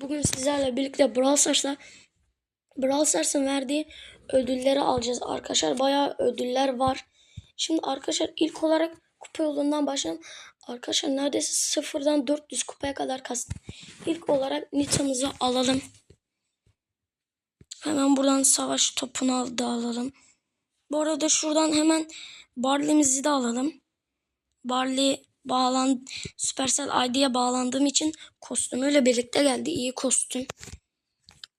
Bugün sizlerle birlikte Brawl Stars'la Brawl Stars'ın verdiği ödülleri alacağız arkadaşlar. Bayağı ödüller var. Şimdi arkadaşlar ilk olarak kupa yolundan başlayalım. Arkadaşlar neredeyse sıfırdan 400 kupaya kadar kastım. İlk olarak Nita'mızı alalım. Hemen buradan savaş topunu da alalım. Bu arada şuradan hemen Barley'mizi de alalım. Barley bağlan Supercell ID'ye bağlandığım için kostümüyle birlikte geldi. İyi kostüm.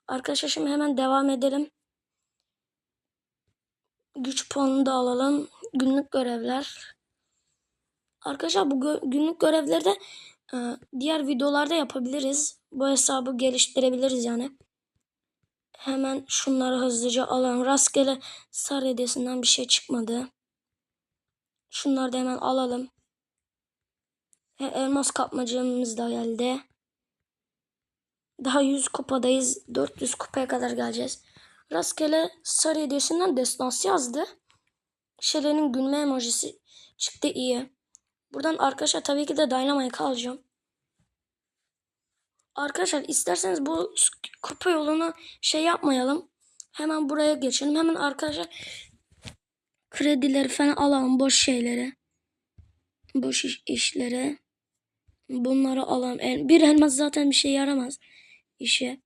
Arkadaşlar şimdi hemen devam edelim. Güç puanını da alalım. Günlük görevler. Arkadaşlar bu gö- günlük görevleri de e, diğer videolarda yapabiliriz. Bu hesabı geliştirebiliriz yani. Hemen şunları hızlıca alalım. Rastgele sar hediyesinden bir şey çıkmadı. Şunları da hemen alalım. E, elmas kapmacamız da geldi. Daha 100 kupadayız. 400 kupaya kadar geleceğiz. Rastgele sarı hediyesinden destansı yazdı. Şelen'in gülme emojisi çıktı iyi. Buradan arkadaşlar tabii ki de Dynamite alacağım. Arkadaşlar isterseniz bu kupa yolunu şey yapmayalım. Hemen buraya geçelim. Hemen arkadaşlar kredileri falan alalım. Boş şeyleri. Boş iş, işlere. Bunları alalım. El- Bir elmas zaten bir şey yaramaz işe.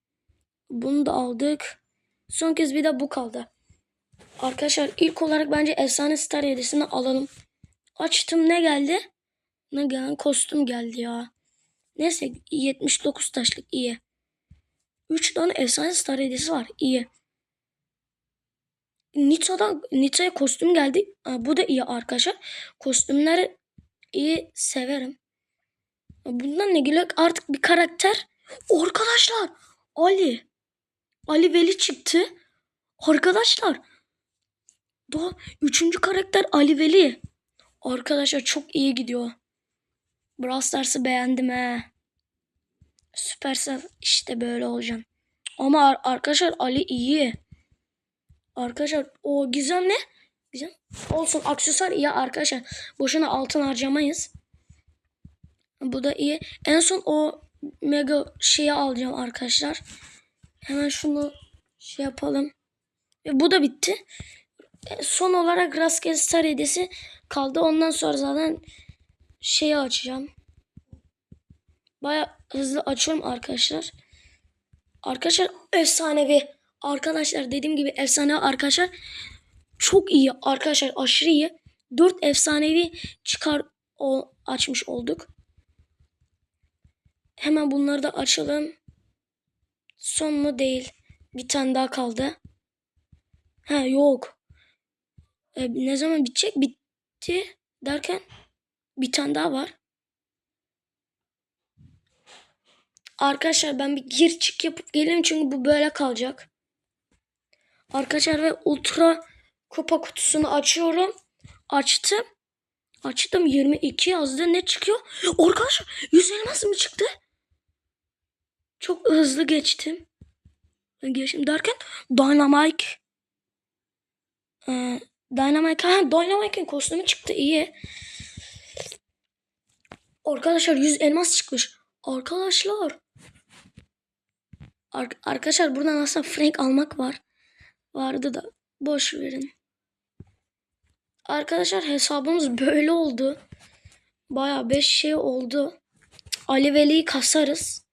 Bunu da aldık. Son kez bir de bu kaldı. Arkadaşlar ilk olarak bence efsane star hediyesini alalım. Açtım ne geldi? Ne gelen kostüm geldi ya. Neyse 79 taşlık iyi. 3 tane efsane star hediyesi var. iyi. Nita'dan Nita'ya kostüm geldi. Aa, bu da iyi arkadaşlar. Kostümleri iyi severim. Bundan ne güle artık bir karakter. Arkadaşlar Ali. Ali Veli çıktı. Arkadaşlar. Daha üçüncü karakter Ali Veli. Arkadaşlar çok iyi gidiyor. Brawl Stars'ı beğendim he. Süpersel işte böyle olacağım. Ama ar- arkadaşlar Ali iyi. Arkadaşlar o Gizem ne? Gizem olsun aksesuar iyi arkadaşlar. Boşuna altın harcamayız. Bu da iyi. En son o mega şeyi alacağım arkadaşlar. Hemen şunu şey yapalım. Ve bu da bitti. E, Son olarak rastgele star hediyesi kaldı. Ondan sonra zaten şeyi açacağım. Baya hızlı açıyorum arkadaşlar. Arkadaşlar efsanevi. Arkadaşlar dediğim gibi efsane arkadaşlar. Çok iyi arkadaşlar aşırı iyi. 4 efsanevi çıkar o açmış olduk. Hemen bunları da açalım. Son mu değil. Bir tane daha kaldı. Ha yok. E, ne zaman bitecek? Bitti derken bir tane daha var. Arkadaşlar ben bir gir çık yapıp geleyim çünkü bu böyle kalacak. Arkadaşlar ve ultra kupa kutusunu açıyorum. Açtım. Açtım 22 yazdı. Ne çıkıyor? Arkadaşlar 100 elmas mı çıktı? Çok hızlı geçtim. Geçtim derken Dynamite. Ee, Dynamite. Ha, Dynamite'in kostümü çıktı. iyi. Arkadaşlar 100 elmas çıkmış. Arkadaşlar. Ar- arkadaşlar buradan aslında Frank almak var. Vardı da boş verin. Arkadaşlar hesabımız böyle oldu. Baya 5 şey oldu. Ali Veli'yi kasarız.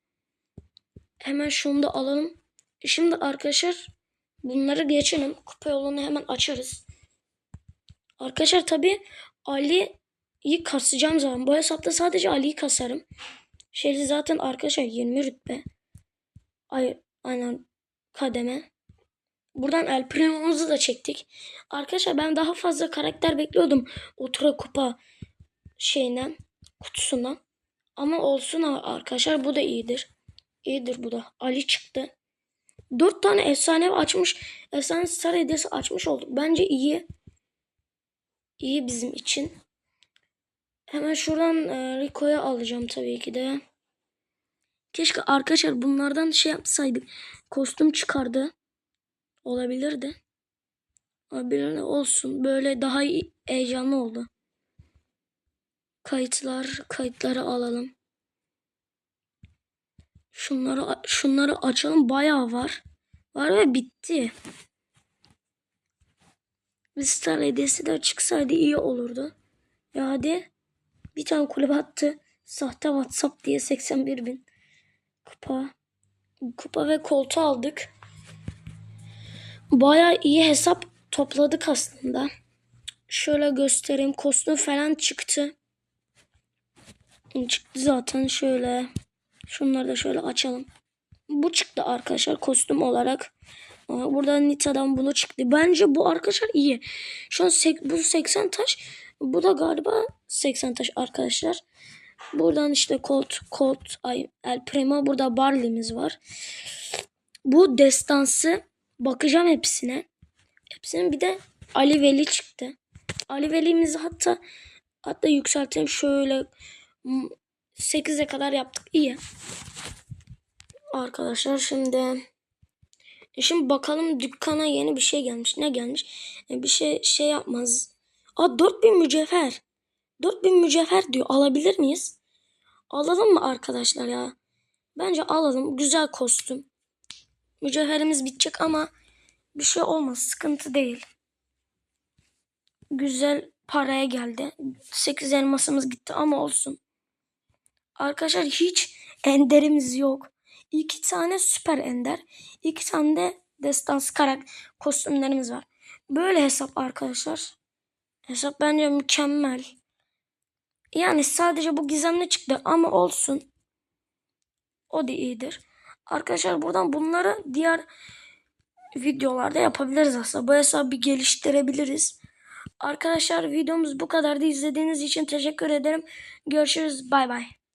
Hemen şunu da alalım. Şimdi arkadaşlar bunları geçelim. Kupa yolunu hemen açarız. Arkadaşlar tabi Ali'yi kasacağım zaman. Bu hesapta sadece Ali'yi kasarım. Şeri zaten arkadaşlar 20 rütbe. Ay, aynen kademe. Buradan El Primo'muzu da çektik. Arkadaşlar ben daha fazla karakter bekliyordum. Otura kupa şeyinden, kutusundan. Ama olsun arkadaşlar bu da iyidir. İyidir bu da. Ali çıktı. Dört tane efsane açmış. Efsane star hediyesi açmış olduk. Bence iyi. İyi bizim için. Hemen şuradan e, Rico'yu alacağım tabii ki de. Keşke arkadaşlar bunlardan şey yapsaydık. Kostüm çıkardı. Olabilirdi. Olabilir de olsun. Böyle daha iyi, heyecanlı oldu. Kayıtlar, kayıtları alalım. Şunları şunları açalım bayağı var. Var ve bitti. Bir star hediyesi de çıksaydı iyi olurdu. Ya hadi. Bir tane kulübe attı. Sahte WhatsApp diye 81 bin. Kupa. Kupa ve koltuğu aldık. Bayağı iyi hesap topladık aslında. Şöyle göstereyim. Kostüm falan çıktı. Çıktı zaten şöyle. Şunları da şöyle açalım. Bu çıktı arkadaşlar kostüm olarak. Burada Nita'dan bunu çıktı. Bence bu arkadaşlar iyi. Şu an sek- bu 80 taş. Bu da galiba 80 taş arkadaşlar. Buradan işte Colt, Colt, ay, El Primo. Burada Barley'miz var. Bu destansı. Bakacağım hepsine. Hepsinin bir de Ali Veli çıktı. Ali Veli'mizi hatta hatta yükseltelim şöyle 8'e kadar yaptık. İyi. Arkadaşlar şimdi e şimdi bakalım dükkana yeni bir şey gelmiş. Ne gelmiş? E bir şey şey yapmaz. Aa 4000 mücevher. 4000 mücevher diyor. Alabilir miyiz? Alalım mı arkadaşlar ya? Bence alalım. Güzel kostüm. Mücevherimiz bitecek ama bir şey olmaz. Sıkıntı değil. Güzel paraya geldi. 8 elmasımız gitti ama olsun. Arkadaşlar hiç enderimiz yok. İki tane süper ender. iki tane de destans karak kostümlerimiz var. Böyle hesap arkadaşlar. Hesap bence mükemmel. Yani sadece bu gizemli çıktı ama olsun. O da iyidir. Arkadaşlar buradan bunları diğer videolarda yapabiliriz aslında. Bu hesabı bir geliştirebiliriz. Arkadaşlar videomuz bu kadardı. İzlediğiniz için teşekkür ederim. Görüşürüz. Bay bay.